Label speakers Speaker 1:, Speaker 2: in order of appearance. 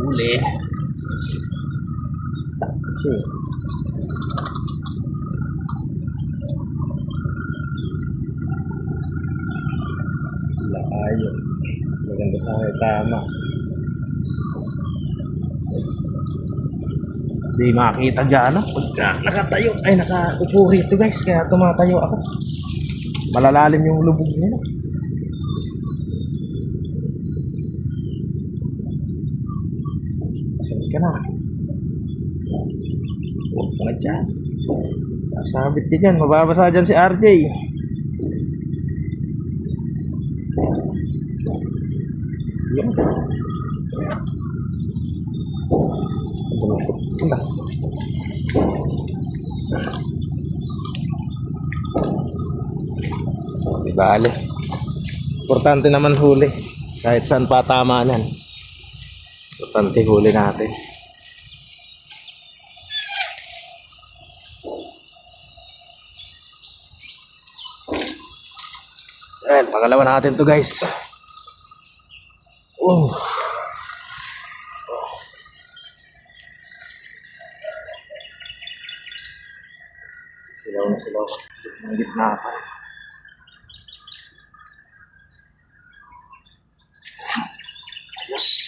Speaker 1: huli. Okay. Layo. Maganda sa akin, tama. Di makita dyan, ano? Pagka nakatayo, ay nakaupo rito guys, kaya tumatayo ako. Malalalim yung lubog niya. Ka na? Huwag ka na dyan. Sasabit ka dyan, mababasa dyan si RJ. Yan. Na. Di bale. Importante naman huli. Kahit saan pa tama niyan. Importante huli natin. Ayan, pangalawa natin to guys. Oh. Silaw na silaw. Ang gitna pa. Ayos.